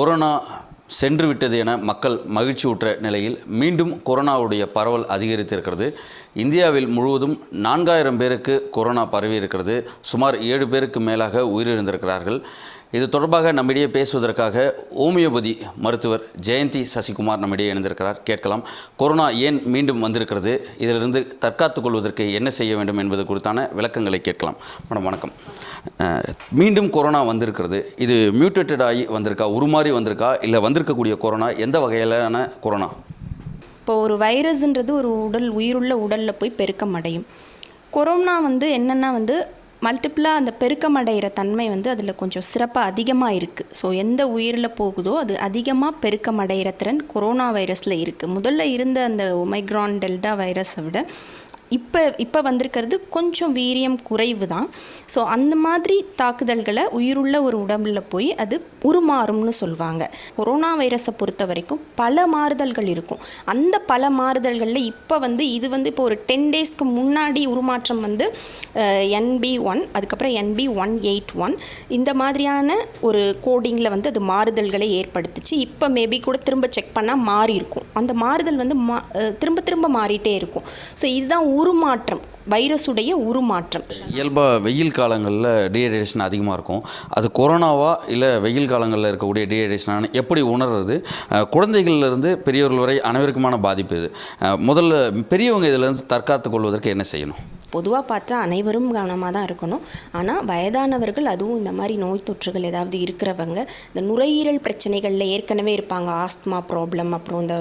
Corona சென்று விட்டது என மக்கள் மகிழ்ச்சியுற்ற நிலையில் மீண்டும் கொரோனாவுடைய பரவல் அதிகரித்திருக்கிறது. இந்தியாவில் முழுவதும் நான்காயிரம் பேருக்கு கொரோனா பரவி இருக்கிறது சுமார் ஏழு பேருக்கு மேலாக உயிரிழந்திருக்கிறார்கள். இது தொடர்பாக நம்மிடையே பேசுவதற்காக ஹோமியோபதி மருத்துவர் ஜெயந்தி சசிகுமார் நம்மிடையே இணைந்திருக்கிறார். கேட்கலாம். கொரோனா ஏன் மீண்டும் வந்திருக்கிறது? இதிலிருந்து தற்காத்துக் கொள்வதற்கு என்ன செய்ய வேண்டும் என்பது குறித்தான விளக்கங்களை கேட்கலாம். மேடம் வணக்கம். மீண்டும் கொரோனா வந்திருக்கிறது. இது மியூட்டேட்டட் ஆகி வந்திருக்கா? உருமாறி வந்திருக்கா? இல்லை வந்திருக்கக்கூடிய கொரோனா? எந்த வகையிலான கொரோனா? இப்போ ஒரு வைரஸ்ன்றது ஒரு உடல் உயிருள்ள உடலில் போய் பெருக்கம் அடையும். கொரோனா வந்து என்னென்னா வந்து மல்டிப்புளாக அந்த பெருக்கம் அடைகிற தன்மை வந்து அதில் கொஞ்சம் சிறப்பாக அதிகமாக இருக்குது ஸோ எந்த உயிரில் போகுதோ அது அதிகமாக பெருக்கம் அடைகிற திறன் கொரோனா வைரஸில் இருக்குது முதல்ல இருந்த அந்த ஒமைக்ரான் டெல்டா வைரஸை விட இப்போ இப்போ வந்திருக்கிறது கொஞ்சம் வீரியம் குறைவு தான் ஸோ அந்த மாதிரி தாக்குதல்களை உயிருள்ள ஒரு உடம்புல போய் அது உருமாறும்னு சொல்லுவாங்க கொரோனா வைரஸை பொறுத்த வரைக்கும் பல மாறுதல்கள் இருக்கும். அந்த பல மாறுதல்களில் இப்போ வந்து இது வந்து இப்போ ஒரு டென் டேஸ்க்கு முன்னாடி உருமாற்றம் வந்து என்பி ஒன் அதுக்கப்புறம் என்பி ஒன் எயிட் ஒன் இந்த மாதிரியான ஒரு கோடிங்கில் வந்து அது மாறுதல்களை ஏற்படுத்துச்சு. இப்போ மேபி கூட திரும்ப செக் பண்ணால் மாறி இருக்கும் அந்த மாறுதல் வந்து மா திரும்ப திரும்ப மாறிட்டே இருக்கும். ஸோ இதுதான் உருமாற்றம். வைரஸுடைய உருமாற்றம். இயல்பாக வெயில் காலங்களில் டீஹைட்ரேஷன் அதிகமாக இருக்கும். அது கொரோனாவா இல்லை வெயில் காலங்களில் இருக்கக்கூடிய டீஹைட்ரேஷனான எப்படி உணர்றது? அஹ், குழந்தைகள்ல இருந்து பெரியவர்கள் வரை அனைவருக்குமான பாதிப்பு இது. முதல்ல பெரியவங்க இதிலிருந்து தற்காத்து கொள்வதற்கு என்ன செய்யணும்? பொதுவாக பார்த்தா அனைவரும் கவனமாக தான் இருக்கணும். ஆனால் வயதானவர்கள் அதுவும் இந்த மாதிரி நோய் தொற்றுகள் ஏதாவது இருக்கிறவங்க இந்த நுரையீரல் பிரச்சனைகளில் ஏற்கனவே இருப்பாங்க. ஆஸ்துமா ப்ராப்ளம் அப்புறம் இந்த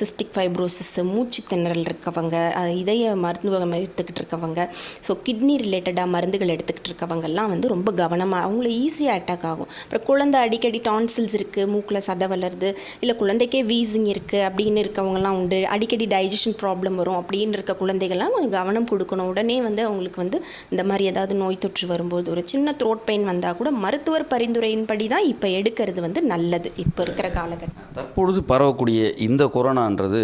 சிஸ்டிக் ஃபைப்ரோசிஸ் மூச்சு திணறல் இருக்கவங்க இதய மருத்துவம் எடுத்துக்கிட்டு இருக்கவங்க ஸோ கிட்னி ரிலேட்டடாக மருந்துகள் எடுத்துக்கிட்டு இருக்கவங்கெல்லாம் வந்து ரொம்ப கவனமாக அவங்கள ஈஸியாக அட்டாக் ஆகும். அப்புறம் குழந்தை அடிக்கடி டான்சில்ஸ் இருக்குது மூக்கில் சத வளருது இல்லை குழந்தைக்கே வீசிங் இருக்குது அப்படின்னு இருக்கவங்கலாம் உண்டு. அடிக்கடி டைஜஷன் ப்ராப்ளம் வரும் அப்படின்னு இருக்க குழந்தைகள்லாம் கொஞ்சம் கவனம் கொடுக்கணும். உடனே வந்து அவங்களுக்கு வந்து இந்த மாதிரி ஏதாவது நோய் தொற்று வரும்போது ஒரு சின்ன த்ரோட் பெயின் வந்தால் கூட மருத்துவர் பரிந்துரையின்படி தான் இப்போ எடுக்கிறது வந்து நல்லது இப்போ இருக்கிற காலகட்டம் தற்பொழுது பரவக்கூடிய இந்த கொரோனான்றது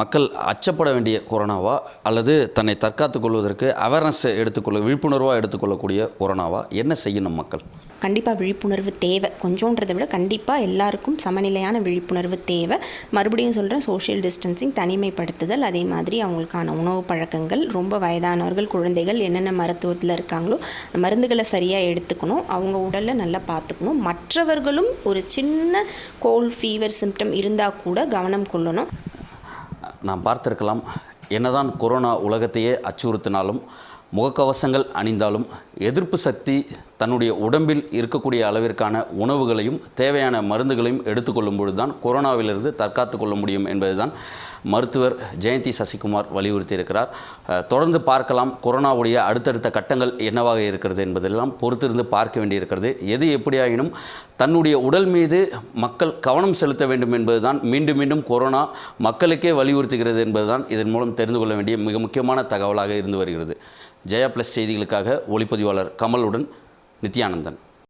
மக்கள் அச்சப்பட வேண்டிய கொரோனாவா அல்லது தன்னை தற்காத்து கொள்வதற்கு அவேர்னஸ் எடுத்துக்கொள்ள விழிப்புணர்வாக எடுத்துக்கொள்ளக்கூடிய கொரோனாவா என்ன செய்யணும் மக்கள்? கண்டிப்பாக விழிப்புணர்வு தேவை. கொஞ்சோன்றதை விட கண்டிப்பாக எல்லாருக்கும் சமநிலையான விழிப்புணர்வு தேவை. மறுபடியும் சொல்கிறேன் சோஷியல் டிஸ்டன்சிங் தனிமைப்படுத்துதல் அதே மாதிரி அவங்களுக்கான உணவு பழக்கங்கள் ரொம்ப வயதானவர்கள் குழந்தைகள் என்னென்ன மருத்துவத்தில் இருக்காங்களோ மருந்துகளை சரியாக எடுத்துக்கணும். அவங்க உடலை நல்லா பார்த்துக்கணும். மற்றவர்களும் ஒரு சின்ன கோல்ட் ஃபீவர் சிம்டம் இருந்தால் கூட கவனம் கொள்ளணும். நாம் பார்த்திருக்கலாம். என்னதான் கொரோனா உலகத்தையே அச்சுறுத்தினாலும் முகக்கவசங்கள் அணிந்தாலும் எதிர்ப்பு சக்தி தன்னுடைய உடம்பில் இருக்கக்கூடிய அளவிற்கான உணவுகளையும் தேவையான மருந்துகளையும் எடுத்துக்கொள்ளும் பொழுது தான் கொரோனாவிலிருந்து தற்காத்து கொள்ள முடியும் என்பதுதான் மருத்துவர் ஜெயந்தி சசிகுமார் வலியுறுத்தி இருக்கிறார் தொடர்ந்து பார்க்கலாம் கொரோனாவுடைய அடுத்தடுத்த கட்டங்கள் என்னவாக இருக்கிறது என்பதெல்லாம் பொறுத்திருந்து பார்க்க வேண்டியிருக்கிறது. எது எப்படியாயினும் தன்னுடைய உடல் மீது மக்கள் கவனம் செலுத்த வேண்டும் என்பதுதான் மீண்டும் மீண்டும் கொரோனா மக்களுக்கே வலியுறுத்துகிறது என்பதுதான் இதன் மூலம் தெரிந்து கொள்ள வேண்டிய மிக முக்கியமான தகவலாக இருந்து வருகிறது. ஜெயா ப்ளஸ் செய்திகளுக்காக ஒளிப்பதிவு பதிவாளர் கமலுடன் நித்யானந்தன்.